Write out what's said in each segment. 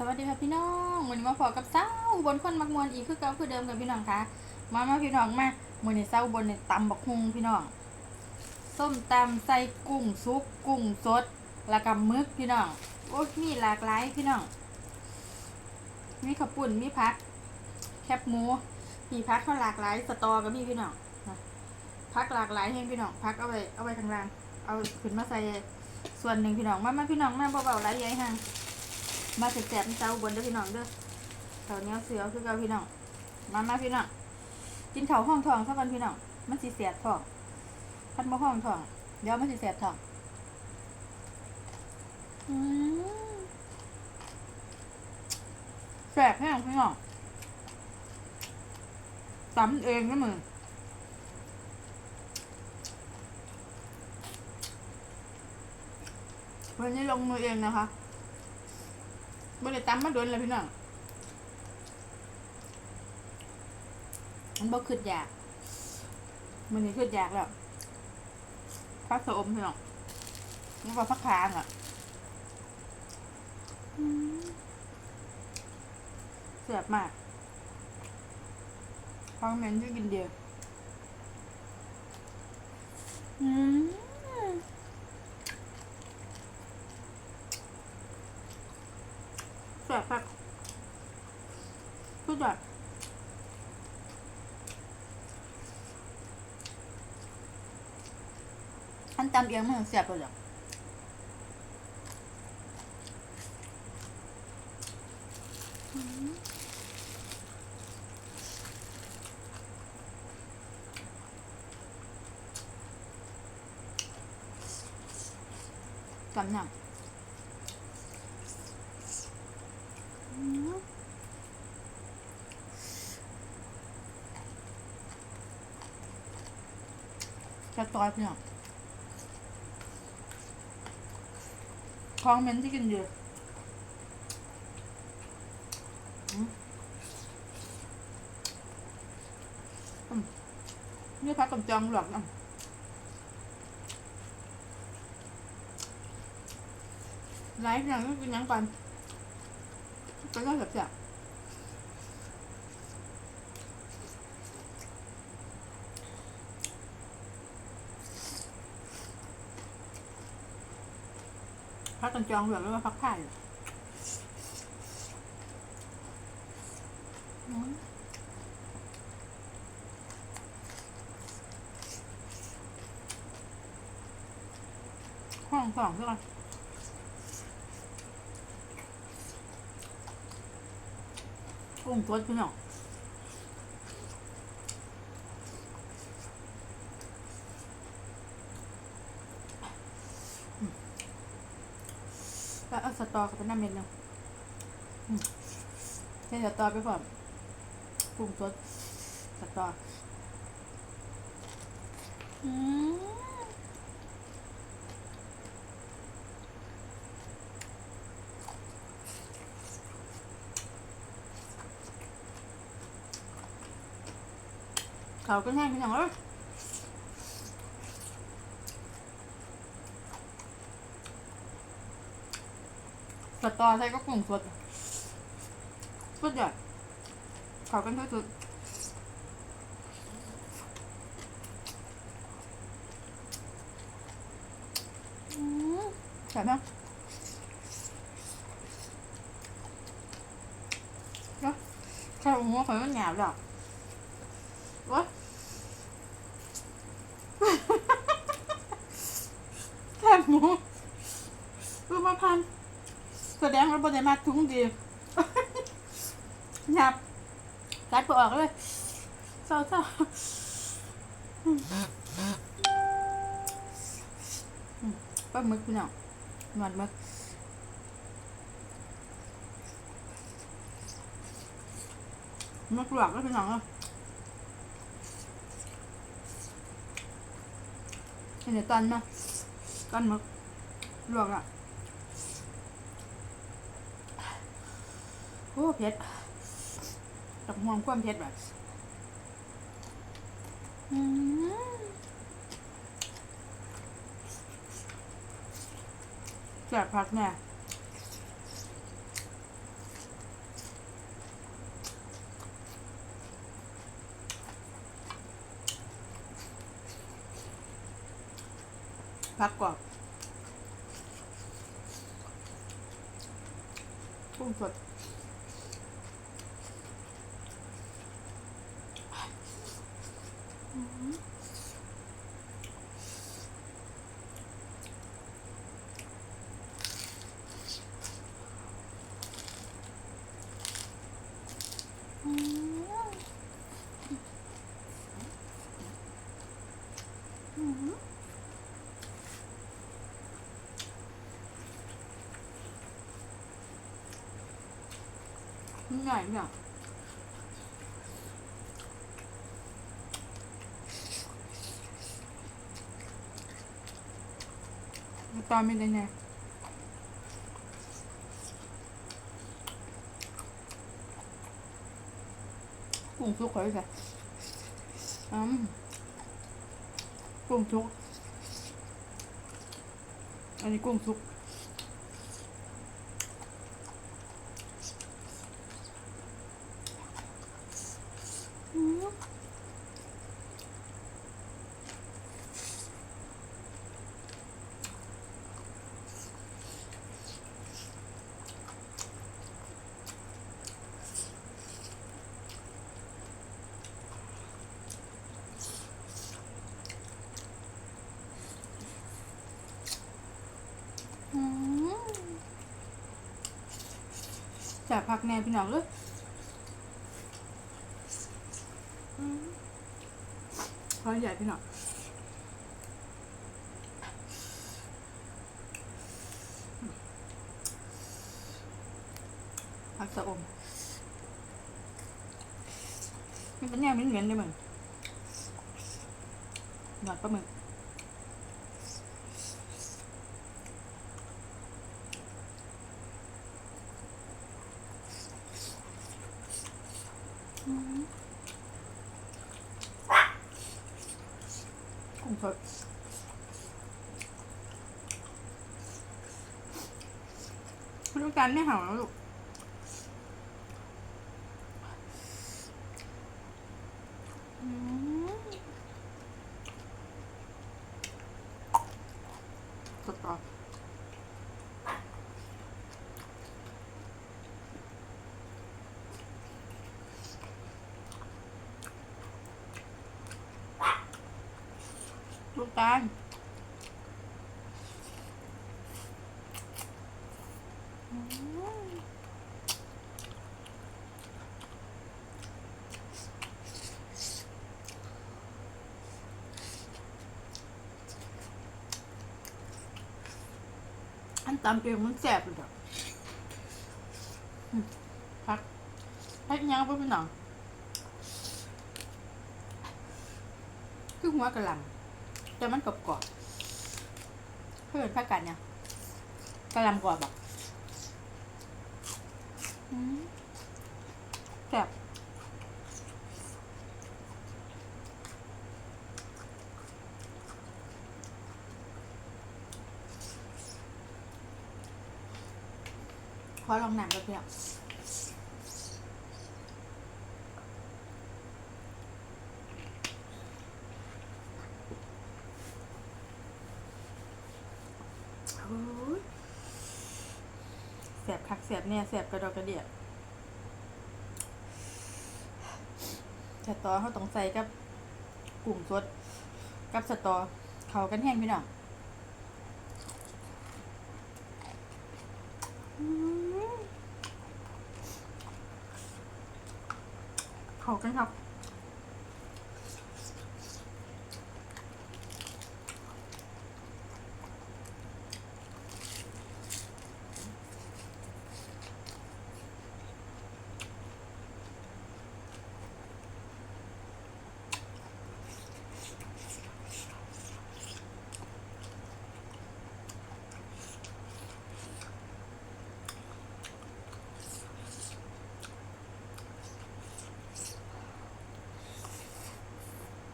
สวัสดีค่ะพี่น้องวันนี้มาพอกับเศร้าบนคนมักมวนอีกคือเก่าคือเดิมกับพี่น้องค่ะมามาพี่น้องมาวันนี้เศร้าบนเนี่ยตำบักฮุงพี่น้องส้มตำใส่กุ้งซุปกุ้งสดแล้วก็มึกพี่น้องโอ้ยมีหลากหลายพี่น้องมีข้าวปุ่นมีพัก แคบหมูมีพักเขาหลากหลายสตอก็มีพี่น้องนะพักหลากหลายให้พี่น้องพักเอาไว้เอาไว้ข้างล่างเอาขึ้นมาใส่ส่วนหนึ่งพี่น้องมามาพี่น้องมาเบาๆไรใหญ่ห่าง มาแสบๆเจ้าบนเด้อพี่น้องเด้อแถวเนี้ยเสือคือเก่าพี่น้อง มามาพี่น้อง กินเถาห้องทองสักวันพี่น้อง มันสิเสียบท้องพันมาห้องทอง เดี๋ยวมันสิเสียบท้องอืมแสบแห้งพี่น้องตำเองนะมึงวันนี้ลงมือเองนะคะ บ่ได้ตำมาโดนเลยพี่น้องมันบ่ขึ้นอยากมันนี่ขึ้นอยากแล้วพักสะอมพี่น้องมันก็พักคางอะเสียบมากฟังเหม็นที่กินเดียวอืมเสียบแบบสุดยอด อันตำเอียงมันเสียบเลยหรออืมกำนังอืมจะตอยพี่น้อ งของเม็นที่กินเยอะนี่พักกับจองหลอกนะไลฟ์ยังกินยังก่อนก็ต้องแบบ พักกันจองเหลืองแล้วก็พักผ่ายห้องสองด้วยกันกุ้งตัวพี่น้องอืมแล้วเอกับเป็นน้ำเม็ดเนาะอืมใช้สตอไปก่อนกุ้งตัวสตออืมเขาก็แห้งเป็นอย่างไร สตอใส่ก็กลุ่มสดสุดยอดเขากันที่สุดอืมใช่ไหมเนาะใช่หัวเขามันหยาบหรอกวะ แคบหมูรูปพันธ์ แสดงว่าบริมาทุงดีหยับกัดปออกเลยเศร้าเศร้าปลาหมึกพี่น้องหนวดหมึกหมึกหลวกแล้วพี่น้องเอ้ยเห็นแต่ตอนเนาะตอนหมึกหลวกอะ โอ้เผ็ดตับห่วงความเผ็ดแบบอืมแสบพักแน่พักกรอบกุ้งสด อืมอืม ง่ายเนี่ย ตอนไม่ได้ไงกุ้งซุกเขาด้วยสิอืมกุ้งซุก อันนี้กุ้งซุก จากผักแหนพี่น้องเลยขอใหญ่พี่น่อยผักสะอมมันเป็นแนวเหม็นๆเลยมึงหนอดปลาหมึกอืมกุ้งสด คุณลูกการไม่เห่าแล้วลูกอืมสดต่อลูกตาล อันตำเองมันแสบเลยเด้อพักพักยังไปเป็นหนังคือหัวกระหลำแต่มันกรอบกรอบๆเพื่อนพักกันเนี่ยกระหลำกรอบแบบกอืมแซ่บข อลองหนังกับเพื่อนโอ้ยแสบคักแสบเนี่ยแสบกระดอกกระเดียดสตอเขาต้องใส่กับกลุ่มสดกับสตอเขากันแห้งพี่น้อง อืมเขากันครับ อืมอืม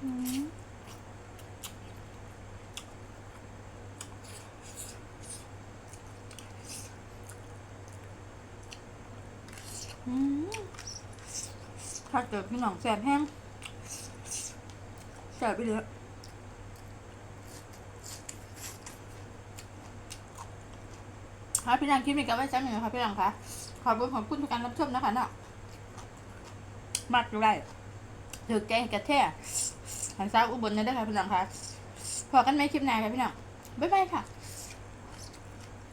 ถ้าเกิดพี่น้องแสบแห้งแสบไปเลยค่ะพี่น้องคลิปนี้ก็ไว้จังหนึ่งนะคะพี่น้องคะขอบคุณขอบคุณทุกการรับชมนะคะเนาะมักไรถือแกงกระเที ยหันซาอุบลนะเด้อค่ะพี่น้องคะพอกันไหมคลิปหน้าค่ะพี่น้องบ๊ายบายค่ะ